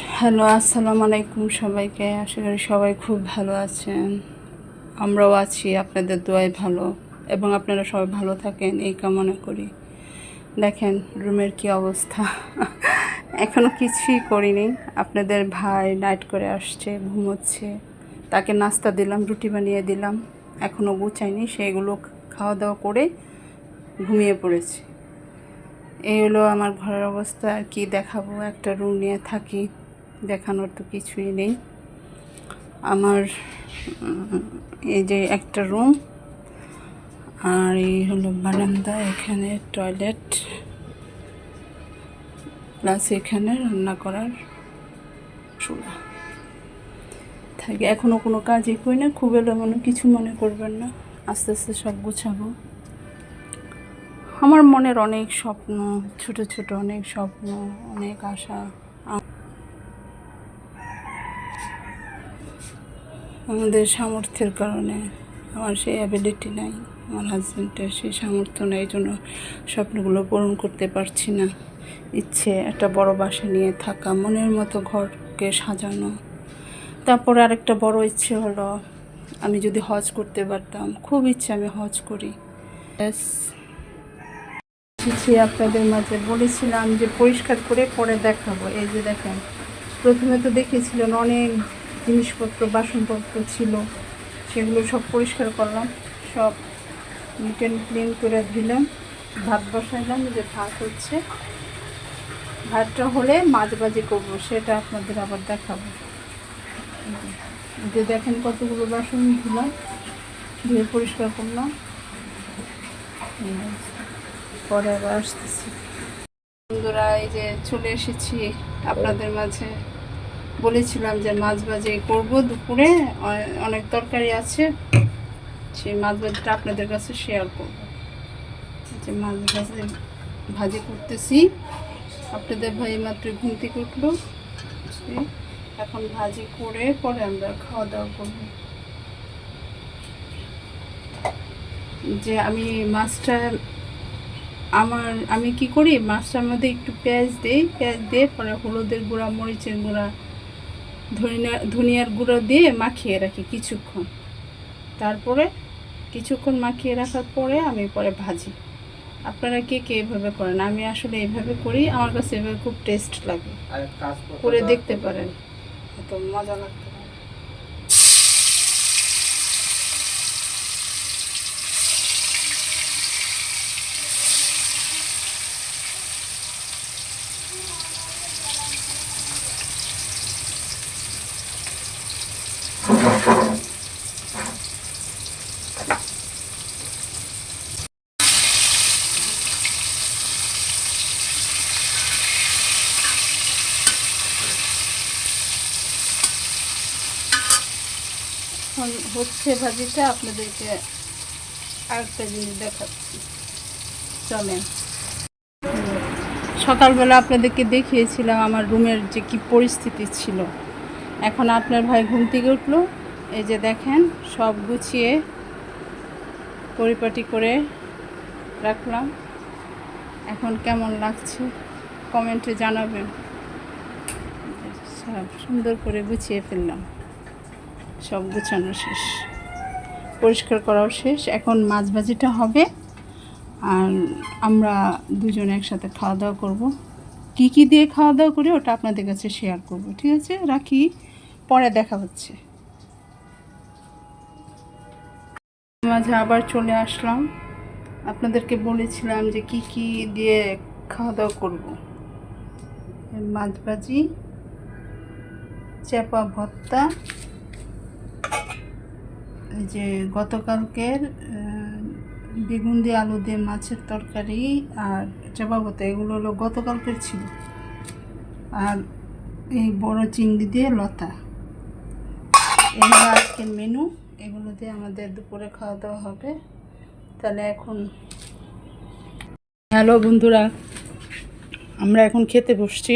Hello, আসসালামু আলাইকুম সবাইকে। আশা করি সবাই খুব ভালো আছেন। আমরাও আছি, আপনাদের দোয়াই ভালো এবং আপনারা সবাই ভালো থাকেন, এই কামনা করি। দেখেন, রুমের কি অবস্থা। এখনও কিছুই করিনি। আপনাদের ভাই নাইট করে আসছে, ঘুমোচ্ছে। তাকে নাস্তা দিলাম, রুটি বানিয়ে দিলাম। এখনও গুছাইনি সেগুলো খাওয়া দাওয়া করে ঘুমিয়ে পড়েছে। এই হলো আমার ঘরের অবস্থা। আর কি দেখাবো? একটা রুম নিয়ে থাকি। দেখানোর তো কিছুই নেই। আমার এই যে একটা রুম, আর এই হলো বারান্দা, এখানে টয়লেট, প্লাস এখানে রান্না করার চুলা। থাকে এখনও কোনো কাজই করি না, খুব এলো মনে কিছু মনে করবেন না, আস্তে আস্তে সব গুছাবো। আমার মনের অনেক স্বপ্ন, ছোট ছোট অনেক স্বপ্ন, অনেক আশা আমাদের সামর্থ্যের কারণে আমার সেই অ্যাবিলিটি নাই, আমার হাজব্যান্ডের সেই সামর্থ্য নেই এই জন্য স্বপ্নগুলো পূরণ করতে পারছি না। ইচ্ছে, একটা বড় বাসা নিয়ে থাকা, মনের মতো ঘরকে সাজানো। তারপরে আরেকটা বড় ইচ্ছে হলো, আমি যদি হজ করতে পারতাম, খুব ইচ্ছে আমি হজ করি। এসেছি আপনাদের মাঝে বলেছিলাম যে পরিষ্কার করে পরে দেখাবো। এই যে দেখেন, প্রথমে তো দেখিয়েছিলেন অনেক জিনিসপত্র, বাসনপত্র ছিল, সেগুলো সব পরিষ্কার করলাম। সব নিট অ্যান্ড ক্লিন করে দিলাম ভাত বসাইলাম যে ভাত হচ্ছে। ভাতটা হলে মাছ ভাজি করব, সেটা আপনাদের আবার দেখাবো। যে দেখেন কতগুলো বাসন ধুলাম, ধুয়ে পরিষ্কার করলাম। পরে আবার আসতেছি। বন্ধুরা, এই যে চলে এসেছি আপনাদের মাঝে। বলেছিলাম যে মাছ ভাজি করব দুপুরে অনেক তরকারি আছে। সেই মাছ ভাজিটা আপনাদের কাছে শেয়ার করব। যে মাছ ভাজি ভাজি করতেছি। আপনাদের ভাই মাত্র ঘুম থেকে উঠল। এখন ভাজি করে পরে আমরা খাওয়া দাওয়া করব। যে আমি মাছটা আমার, আমি কি করি? মাছটার মধ্যে একটু পেঁয়াজ দিই, পেঁয়াজ দিয়ে পরে হলুদের গুঁড়া, মরিচের গুঁড়া ধনিয়া ধনিয়ার গুঁড়ো দিয়ে মাখিয়ে রাখি কিছুক্ষণ। তারপরে কিছুক্ষণ মাখিয়ে রাখার পরে আমি পরে ভাজি। আপনারা কে কে এভাবে করেন? আমি আসলে এইভাবে করি আমার কাছে এভাবে খুব টেস্ট লাগে। করে দেখতে পারেন। এত মজা লাগতে পারে এখন হচ্ছে ভাজিটা আপনাদেরকে আরেকটা জিনিস দেখাচ্ছি। চলেন। সকালবেলা আপনাদেরকে দেখিয়েছিলাম আমার রুমের যে কি পরিস্থিতি ছিল। এখন আপনার ভাই ঘুম থেকে উঠল। এই যে দেখেন, সব গুছিয়ে পরিপাটি করে রাখলাম। এখন কেমন লাগছে কমেন্টে জানাবেন। সব সুন্দর করে গুছিয়ে ফেললাম। সব গুছানো শেষ। পরিষ্কার করাও শেষ। এখন মাছ ভাজিটা হবে। আর আমরা দুজন একসাথে খাওয়া দাওয়া করব। কি কি দিয়ে খাওয়া দাওয়া করি ওটা আপনাদের কাছে শেয়ার করব, ঠিক আছে? রাখি। পরে দেখা হচ্ছে। মাঝে আবার চলে আসলাম। আপনাদেরকে বলেছিলাম যে কি কি দিয়ে খাওয়া দাওয়া করব। মাছ ভাজি, চেপা ভর্তা যে গতকালকের বেগুন দিয়ে আলু দিয়ে মাছের তরকারি আর চাপাবতা এগুলো হলো গতকালকের ছিল। আর এই বড় চিংড়ি দিয়ে লতা। এগুলো আজকের মেনু এগুলো দিয়ে আমাদের দুপুরে খাওয়া দাওয়া হবে। তাহলে এখন হ্যালো বন্ধুরা, আমরা এখন খেতে বসছি।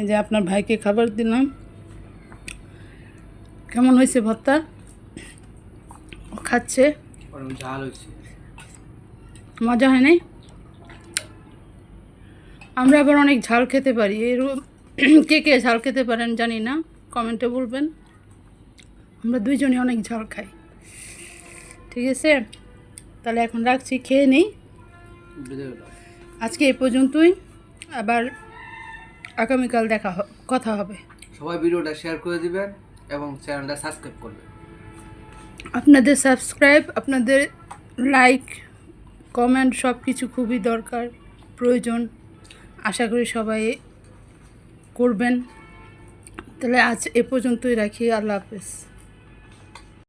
এই যে আপনার ভাইকে খাবার দিলাম। কেমন হয়েছে ভর্তা? খাচ্ছে। মজা হয় নাই? আমরা আবার অনেক ঝাল খেতে পারি। এর কে কে ঝাল খেতে পারেন জানি না কমেন্টে বলবেন। আমরা দুইজনই অনেক ঝাল খাই। ঠিক আছে? তাহলে এখন রাখছি খেয়ে নিই। আজকে এই পর্যন্তই। আবার আগামীকাল দেখা কথা হবে। সবাই ভিডিওটা শেয়ার করে দিবেন এবং চ্যানেলটা সাবস্ক্রাইব করবেন। আপনাদের সাবস্ক্রাইব আপনাদের লাইক কমেন্ট সব কিছু খুবই দরকার, প্রয়োজন। আশা করি সবাই করবেন। তাহলে আজ এ পর্যন্তই রাখি, আল্লাহ হাফেজ।